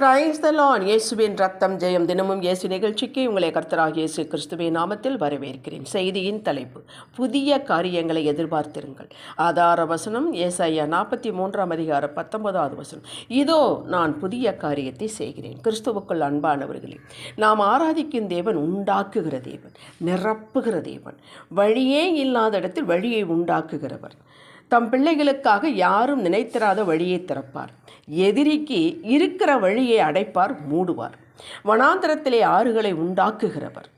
Praise the இயேசுவின் ரத்தம் ஜெயம் தினமும் இயேசு நிகழ்ச்சிக்கு உங்களை கர்த்தராக இயேசு கிறிஸ்துவின் நாமத்தில் வரவேற்கிறேன். செய்தியின் தலைப்பு புதிய காரியங்களை எதிர்பார்த்திருங்கள். ஆதார வசனம் ஏசாயா நாற்பத்தி மூன்றாம் அதிகாரம் பத்தொன்பதாவது வசனம். இதோ நான் புதிய காரியத்தை செய்கிறேன். கிறிஸ்துவுக்குள் அன்பானவர்களே நாம் ஆராதிக்கும் தேவன் உண்டாக்குகிற தேவன் நிரப்புகிற தேவன். வழியே இல்லாத இடத்தில் வழியை உண்டாக்குகிறவர். தம் பிள்ளைகளுக்காக யாரும் நினைத்திராத வழியை திறப்பார். எதிரிக்கு இருக்கிற வழியை அடைப்பார் மூடுவார். வனாந்தரத்திலே ஆறுகளை உண்டாக்குகிறவர்.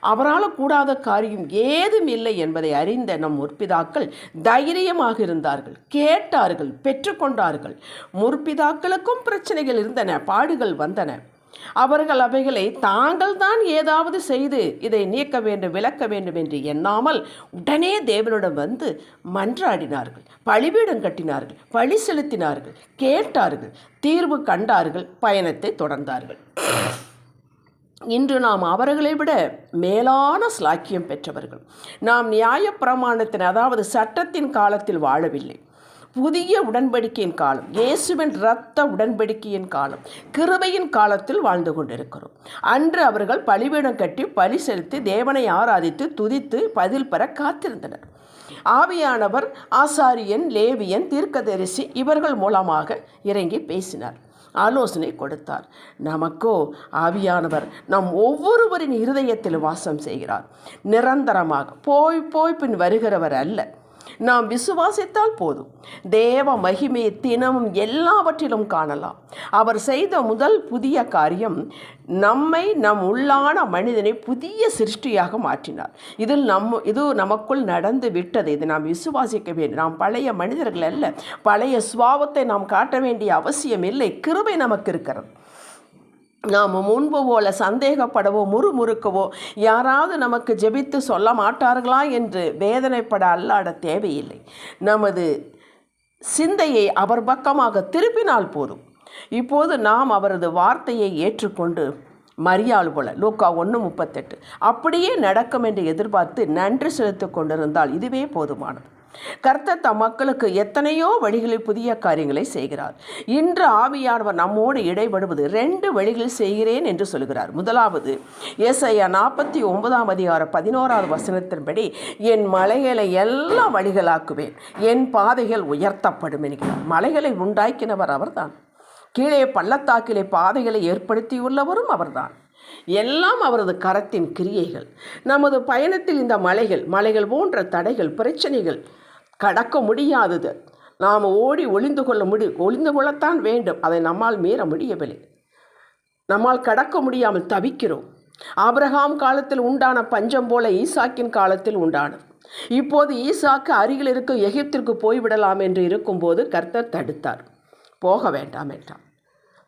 அவரால் கூடாத காரியம் ஏதும் இல்லை என்பதை அறிந்த நம் முற்பிதாக்கள் தைரியமாக இருந்தார்கள் கேட்டார்கள் பெற்றுக்கொண்டார்கள் முற்பிதாக்களுக்கும் பிரச்சனைகள் இருந்தன பாடுகள் வந்தன. அவர்கள் அவைகளை தாங்கள் தான் ஏதாவது செய்து இதை நீக்க வேண்டும் விளக்க வேண்டும் என்று எண்ணாமல் உடனே தேவனிடம் வந்து மன்றாடினார்கள். பழிபீடம் கட்டினார்கள் பழி செலுத்தினார்கள் கேட்டார்கள் தீர்வு கண்டார்கள் பயணத்தை தொடர்ந்தார்கள். இன்று நாம் அவர்களை விட மேலான ஸ்லாக்கியம் பெற்றவர்கள். நாம் நியாயப்பிரமாணத்தின் அதாவது சட்டத்தின் காலத்தில் வாழவில்லை. புதிய உடன்படிக்கையின் காலம் இயேசுவின் இரத்த உடன்படிக்கையின் காலம் கிருபையின் காலத்தில் வாழ்ந்து கொண்டிருக்கிறோம். அன்று அவர்கள் பலிபீடம் கட்டி பலி செலுத்தி தேவனை ஆராதித்து துதித்து பதில் பெற காத்திருந்தனர். ஆவியானவர் ஆசாரியன் லேவியன் தீர்க்கதரிசி இவர்கள் மூலமாக இறங்கி பேசினார். ஆலோசனை கொடுத்தார். நமக்கோ ஆவியானவர் நம் ஒவ்வொருவரின் இருதயத்தில் வாசம் செய்கிறார். நிரந்தரமாக போய் போய் பின் வருகிறவர் அல்ல. நாம் விசுவாசித்தால் போதும். தேவ மகிமையை தினமும் எல்லாவற்றிலும் காணலாம். அவர் செய்த முதல் புதிய காரியம் நம்மை நம் உள்ளான மனிதனை புதிய சிருஷ்டியாக மாற்றினார். இதில் நம் இது நமக்குள் நடந்து விட்டது. இது நாம் விசுவாசிக்க வேண்டும். நாம் பழைய மனிதர்கள் அல்ல. பழைய சுவாபத்தை நாம் காட்ட வேண்டிய அவசியம் இல்லை. கிருபை நமக்கு இருக்கிறது. நாம் முன்பு போல சந்தேகப்படவோ முறுமுறுக்கவோ யாராவது நமக்கு ஜெபித்து சொல்ல மாட்டார்களா என்று வேதனைப்பட அல்லாட தேவையில்லை. நமது சிந்தையை அவர் பக்கமாக திருப்பினால் போதும். இப்போது நாம் அவரது வார்த்தையை ஏற்றுக்கொண்டு மரியாள் போல லூக்கா ஒன்று முப்பத்தெட்டு அப்படியே நடக்கும் என்று எதிர்பார்த்து நன்றி செலுத்திக் கொண்டிருந்தால் இதுவே போதுமானது. கர்த்தர் தம் மக்களுக்கு எத்தனையோ வழிகளில் புதிய காரியங்களை செய்கிறார். இன்று ஆவியானவர் நம்மோடு இடைபடுவது ரெண்டு வழிகளில் செய்கிறேன் என்று சொல்கிறார். முதலாவது ஏசையா நாற்பத்தி ஒன்பதாம் அதிகார பதினோராவது வசனத்தின்படி என் மலைகளை எல்லாம் வழிகளாக்குவேன் என் பாதைகள் உயர்த்தப்படும் என்கிறார். மலைகளை உண்டாக்கினவர் அவர்தான். கீழே பள்ளத்தாக்கிலே பாதைகளை ஏற்படுத்தியுள்ளவரும் அவர்தான். எல்லாம் அவரது கரத்தின் கிரியைகள். நமது பயணத்தில் இந்த மலைகள் மலைகள் போன்ற தடைகள் பிரச்சனைகள் கடக்க முடியாதது. நாம் ஓடி ஒளிந்து கொள்ள முடி ஒளிந்து கொள்ளத்தான் வேண்டும். அதை நம்மால் மீற முடியவில்லை. நம்மால் கடக்க முடியாமல் தவிக்கிறோம். ஆபிரகாம் காலத்தில் உண்டான பஞ்சம் போல ஈசாக்கின் காலத்தில் உண்டானது. இப்போது ஈசாக்கு அருகில் இருக்கும் எகிப்திற்கு போய்விடலாம் என்று இருக்கும்போது கர்த்தர் தடுத்தார். போக வேண்டாம் என்றார்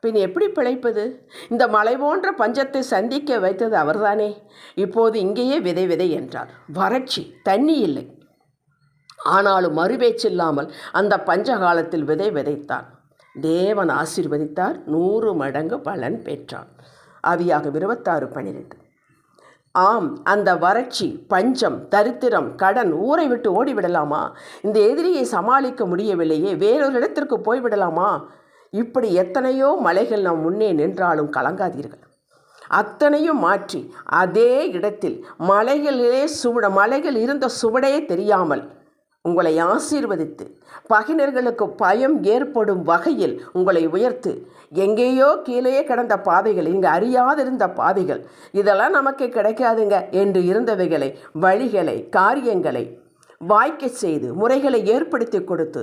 பின் எப்படி பிழைப்பது? இந்த மலை போன்ற பஞ்சத்தை சந்திக்க வைத்தது அவர்தானே? இப்போது இங்கேயே விதை விதை என்றார். வறட்சி தண்ணி இல்லை. ஆனாலும் மறுபேச்சில்லாமல் அந்த பஞ்சகாலத்தில் விதை விதைத்தான். தேவன் ஆசீர்வதித்தார் நூறு மடங்கு பலன் பெற்றான். அவியாகும் இருபத்தாறு பன்னிரெண்டு ஆம் அந்த வறட்சி பஞ்சம் தரித்திரம் கடன் ஊரை விட்டு ஓடிவிடலாமா? இந்த எதிரியை சமாளிக்க முடியவில்லையே வேறொரு இடத்திற்கு போய்விடலாமா? இப்படி எத்தனையோ மலைகள் நம் முன்னே நின்றாலும் கலங்காதீர்கள். அத்தனையும் மாற்றி அதே இடத்தில் மலைகளிலே சுவட மலைகள் இருந்த சுவடே தெரியாமல் உங்களை ஆசீர்வதித்து பகினர்களுக்கு பயம் ஏற்படும் வகையில் உங்களை உயர்த்து எங்கேயோ கீழே கிடந்த பாதைகள் இங்கே அறியாதிருந்த பாதைகள் இதெல்லாம் நமக்கு கிடைக்காதுங்க என்று இருந்தவைகளை வழிகளை காரியங்களை வாய்க்க செய்து முறைகளை ஏற்படுத்தி கொடுத்து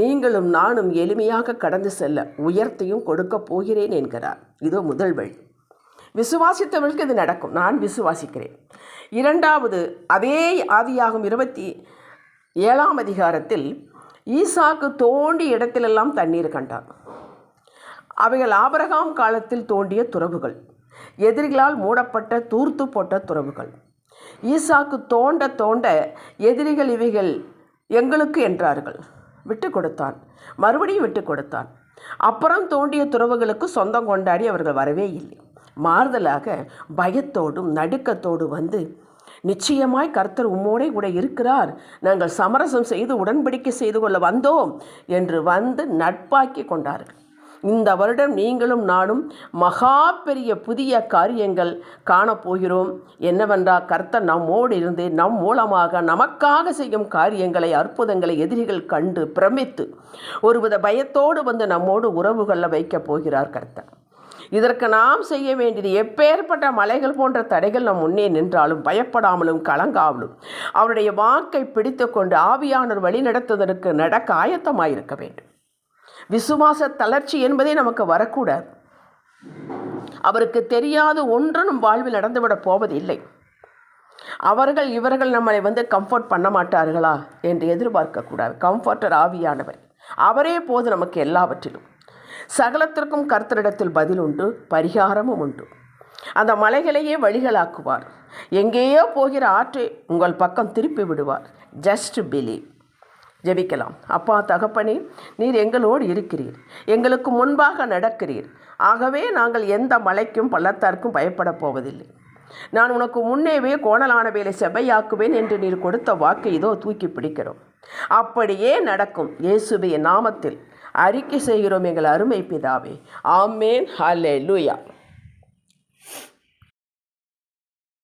நீங்களும் நானும் எளிமையாக கடந்து செல்ல உயர்த்தையும் கொடுக்க போகிறேன் என்கிறார். இதோ முதல் வழி. விசுவாசித்தவர்களுக்கு இது நடக்கும். நான் விசுவாசிக்கிறேன். இரண்டாவது அதே ஆதியாகும் இருபத்தி ஏழாம் அதிகாரத்தில் ஈசாக்கு தோண்டிய இடத்திலெல்லாம் தண்ணீர் கண்டார். அவைகள் ஆபரகாம் காலத்தில் தோண்டிய துறவுகள். எதிரிகளால் மூடப்பட்ட தூர்த்து போட்ட துறவுகள். ஈசாக்கு தோண்ட தோண்ட எதிரிகள் இவைகள் எங்களுக்கு என்றார்கள். விட்டு கொடுத்தான். மறுபடியும் விட்டு கொடுத்தான். அப்புறம் தோண்டிய துறவுகளுக்கு சொந்தம் கொண்டாடி அவர்கள் வரவே இல்லை. மாறுதலாக பயத்தோடும் நடுக்கத்தோடு வந்து நிச்சயமாய் கர்த்தர் உம்மோடே கூட இருக்கிறார். நாங்கள் சமரசம் செய்து உடன்படிக்கை செய்து கொள்ள வந்தோம் என்று வந்து நட்பாக்கி கொண்டார்கள். இந்த வருடம் நீங்களும் நானும் மகா பெரிய புதிய காரியங்கள் காணப்போகிறோம். என்னவென்றால் கர்த்தர் நம்மோடு இருந்து நம் மூலமாக நமக்காக செய்யும் காரியங்களை அற்புதங்களை எதிரிகள் கண்டு பிரமித்து ஒருவித பயத்தோடு வந்து நம்மோடு உறவுகளில் வைக்கப் போகிறார் கர்த்தர். இதற்கு நாம் செய்ய வேண்டியது எப்பேற்பட்ட மலைகள் போன்ற தடைகள் நம் முன்னே நின்றாலும் பயப்படாமலும் கலங்காமலும் அவருடைய வாக்கை பிடித்து கொண்டு ஆவியானவர் வழி நடத்துவதற்கு நடக்க ஆயத்தமாயிருக்க வேண்டும். விசுவாச தளர்ச்சி என்பதே நமக்கு வரக்கூடாது. அவருக்கு தெரியாத ஒன்று நம் வாழ்வில் நடந்துவிடப் போவதில்லை. அவர்கள் இவர்கள் நம்மளை வந்து கம்ஃபர்ட் பண்ண மாட்டார்களா? என்று எதிர்பார்க்கக்கூடாது கம்ஃபர்டர் ஆவியானவர். அவரே போது நமக்கு எல்லாவற்றிலும். சகலத்திற்கும் கர்த்தரிடத்தில் பதில் உண்டு பரிகாரமும் உண்டு. அந்த மலைகளையே வழிகளாக்குவார். எங்கேயோ போகிற ஆற்றை உங்கள் பக்கம் திருப்பி விடுவார். ஜஸ்ட் பிலீவ் ஜெபிக்கலாம். அப்பா தகப்பனே நீர் எங்களோடு இருக்கிறீர். எங்களுக்கு முன்பாக நடக்கிறீர். ஆகவே நாங்கள் எந்த மலைக்கும் பள்ளத்தாருக்கும் பயப்படப் போவதில்லை. நான் உனக்கு முன்னேவே கோணலான வேலை செவ்வையாக்குவேன் என்று நீர் கொடுத்த வாக்கை இதோ தூக்கி பிடிக்கிறோம். அப்படியே நடக்கும். இயேசுவின் நாமத்தில் அறிக்கை செய்கிறோம் எங்கள் அருமை பிதாவே. ஆமேன். ஹலே லூயா